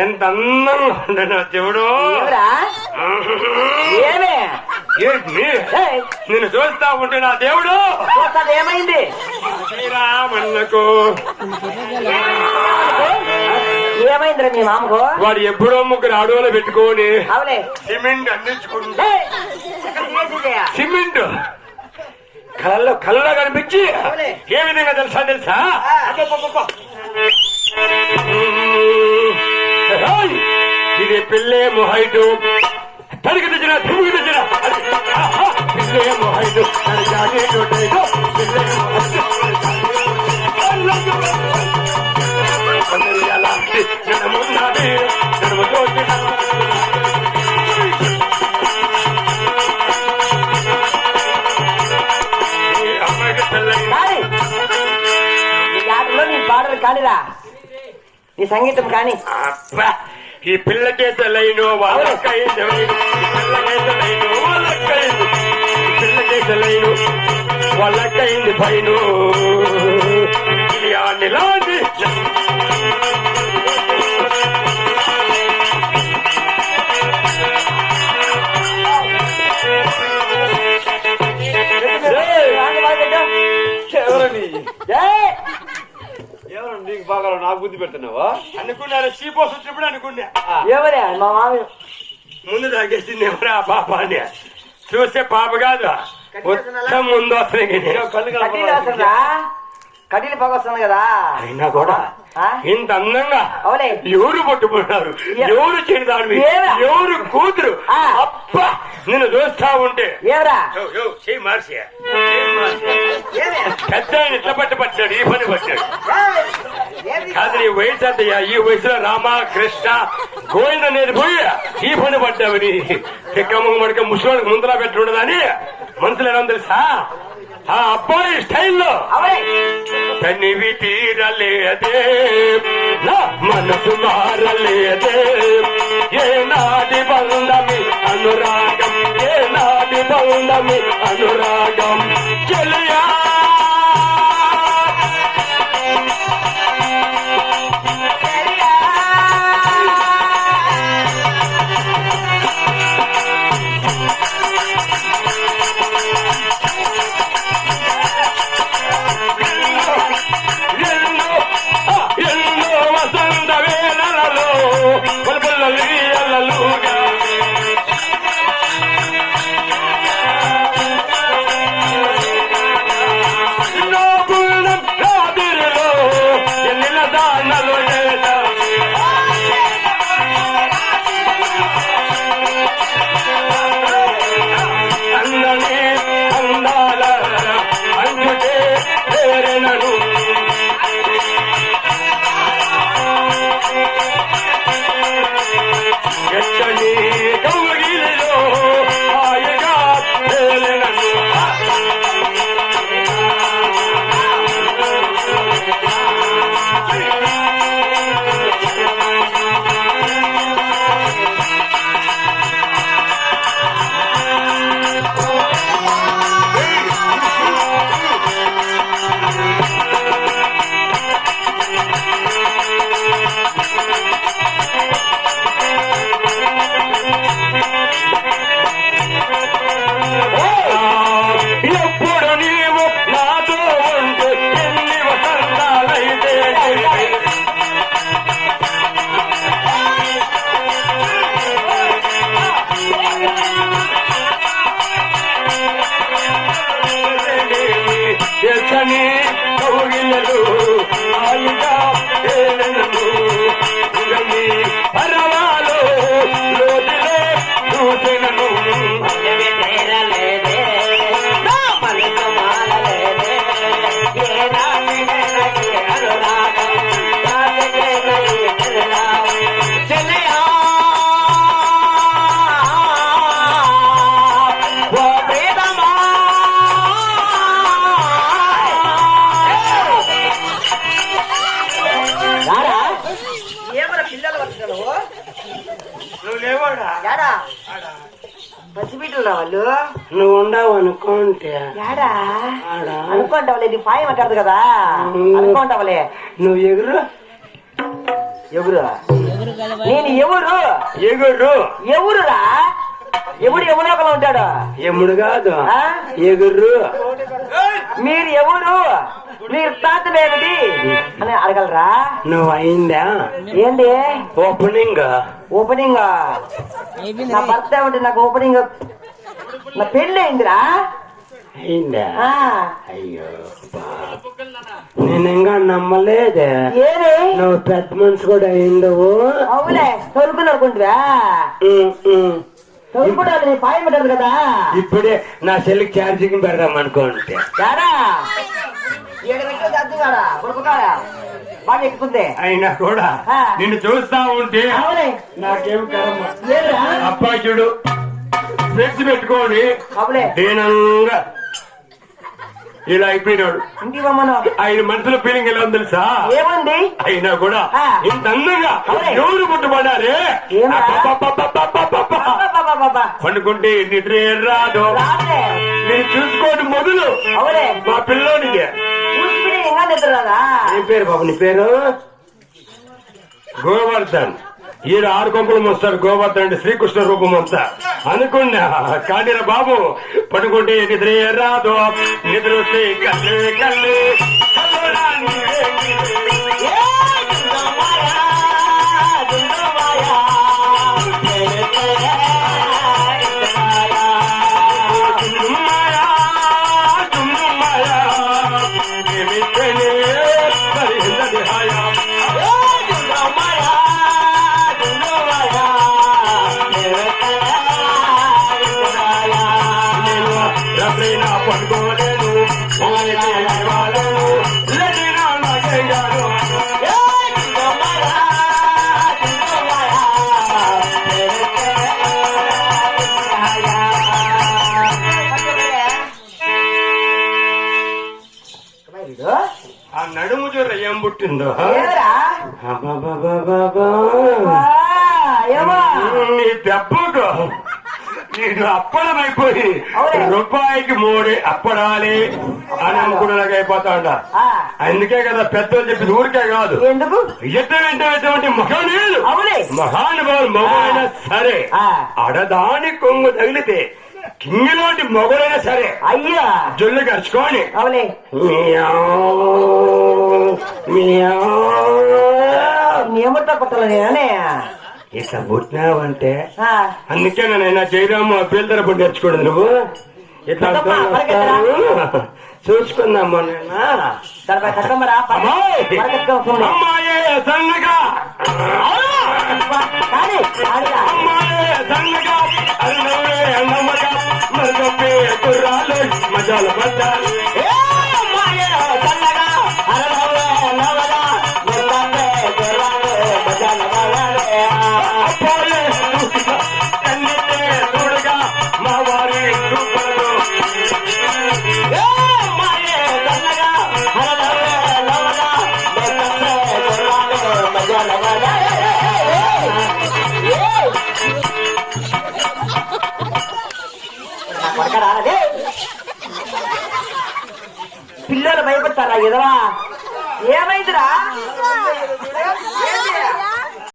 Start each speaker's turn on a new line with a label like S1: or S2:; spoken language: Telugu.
S1: అందంగా ఉండను దేవుడు. నిన్ను చూస్తా ఉంటే నా దేవుడు.
S2: ఏమైంది?
S1: శ్రీరామన్నకు.
S2: ఏమైందిరా మీ మామకు?
S1: వాడు ఎప్పుడో ముగ్గురు అడవులు పెట్టుకొని సిమెంట్ అందించుకుంటా? సిమెంట్. కళ్ళలో కళ్ళలో కనిపించి. ఏ విధంగా తెలుసా తెలుసా? ఇది పిల్లే మొహైటు తడికి తెచ్చిన తిరిగి తెచ్చిన పిల్లే పిల్లే
S2: కాని నీ ఆటలో నీ పాటలు కానిరా. నీ సంగీతం కాని.
S1: అబ్బా. ఈ పిల్ల చేత లైను వాళ్ళకైంది పిల్ల చేత లైను వాళ్ళకైంది పిల్ల చేత లైను వాళ్ళకైంది పైను.
S3: బుద్ధి పెడుతున్నావా?
S1: అనుకున్నారు? సీపోస్ వచ్చినప్పుడు అనుకున్నా.
S2: ఎవరే? మా మామి
S1: ముందు తాగేసింది ఎవరా? పాప అని చూస్తే పాప కాదు. మొత్తం ముందు
S3: కళ్ళు కనపడవా?
S2: వస్తుందా కడ్డీలు బాగా వస్తుంది కదా?
S1: అయినా కూడా
S2: ఆ?
S1: ఇంత అందంగా
S2: అవులే.
S1: ఎవరు పట్టుకున్నారు ఎవరు
S2: ఏరా?
S1: ఎవరు కూతురు?
S2: ఆ.
S1: అబ్బా! నిన్ను చూస్తా ఉంటే? పెద్ద ఇట్లా పట్టి పట్టాడు ఈ పని పట్టాడు? కాదు వయసు అంతయ్యా ఈ వయసులో రామ కృష్ణ గోవింద అనేది పోయి ఈ పని పడ్డావని తిక్కమ్మ మడిక ముసలికి ముందర పెట్టుండదని మనసులో ఎలా తెలుసా? ఆ అబ్బాయి స్టైల్లో. తనివి తీరలేదే నా మనసు మారలేదే. ఏ నాటి బంధమి అనురాగం ఏ నాటి బంధమి అనురాగం. చెలియా
S2: Thank you.
S1: నువ్వు లేవాడా?
S2: వాళ్ళు?
S1: నువ్వు ఉండవు అనుకుంటే
S2: యాడా?
S1: ఆడా.
S2: అనుకుంటావులే ఇది పాయం అంటారు కదా. అనుకుంటావులే.
S1: నువ్వు ఎగురు.
S2: ఎవరు నేను ఎవరు?
S1: ఎగురు.
S2: ఎవరురా? ఎవడు ఎవలోకలో ఉంటాడు?
S1: ఎముడు కాదు.
S2: ఆ?
S1: ఎగురు.
S2: మీరు ఎవరు? ఏమిటి అని అడగలరా?
S1: నువ్వు అయిందా
S2: ఏంది
S1: ఓపెనింగ్?
S2: ఓపెనింగ్ నా భర్త ఏమిటి నాకు ఓపెనింగ్ నా పెళ్ళి అయిందిరా?
S1: అయిందా?
S2: ఆ,
S1: అయ్యో. నేను ఇంకా నమ్మలేదే.
S2: ఏది?
S1: నువ్వు పెద్ద మనిషి కూడా అయిందవు
S2: అవులే తొలుకుని అనుకుంటురా నీ పాయం పెట్టదు కదా.
S1: ఇప్పుడే నా సెల్కి ఛార్జింగ్ పెడదాం అనుకోండి.
S2: బాగా ఎక్కుతుంది
S1: అయినా కూడా. నిన్ను చూస్తా ఉంటే నాకేం కర్మ. అబ్బాయి చూడు ఫ్లెక్స్
S2: అవులే
S1: దీనంగా ఇలా అయిపోయినాడు. ఆయన మనసులో ఫీలింగ్ ఎలా ఉంది తెలుసా?
S2: ఏముంది?
S1: అయినా కూడా. ఇంత అందంగా. ఎవరు పుట్టుబడారే. పండుకుంటే నిద్ర రాదు. నేను చూసుకోండి మొదలు. మా పిల్లోనికి
S2: చూసుకుని రాదా?
S1: నీ పేరు బాబు నీ పేరు? గోవర్ధన్. ఈయన ఆరు కొంపలు మోస్తారు గోవర్ధన్ అంటే శ్రీకృష్ణ రూపం అంతా. అనుకున్నా. కానీ రా బాబు పడుకుంటే నిద్రే రాదు. నిద్ర వస్తే కళ్ళు కళ్ళు పుట్టిందో? నీ దెబ్బకు నేను అప్పడమైపోయి. రూపాయికి మూడు అప్పడాలి అని అనుకున్నలాగా ఉండ అందుకే కదా పెద్దలు చెప్పింది ఊరికే కాదు. ఎటువంటి మహనీయులు
S2: అవునే.
S1: మహానుభావులు మగైనా సరే. అడదాని కొంగు తగిలితే కింగిలోటి మొగలైనా సరే
S2: అయ్యా.
S1: జొల్లు మియావ్, మియావ్.
S2: నియమతో కొట్టాలి నేనే
S1: ఇట్లా పుట్టినావంటే అందుకే నైనా జయరాము పేదర పడి నేర్చుకోండి నువ్వు. ఇట్లా. చూసుకుందామా అమ్మాయి!
S2: సన్నగా!
S1: అమ్మాయే సన్నగా!
S2: जल
S1: बदल माया जल लगा हर भवे न लगा
S2: बदला पे गोरा पे बदल बदल बोले दुर्गा कन्ने
S1: पे दुर्गा। मावारी दुर्गा माया जल लगा
S2: हर भवे न लगा बदला पे गोरा पे बदल बदल पढ़कर आ रहे పిల్లలు భయపడతారా ఎదవా ఏమైందిరా?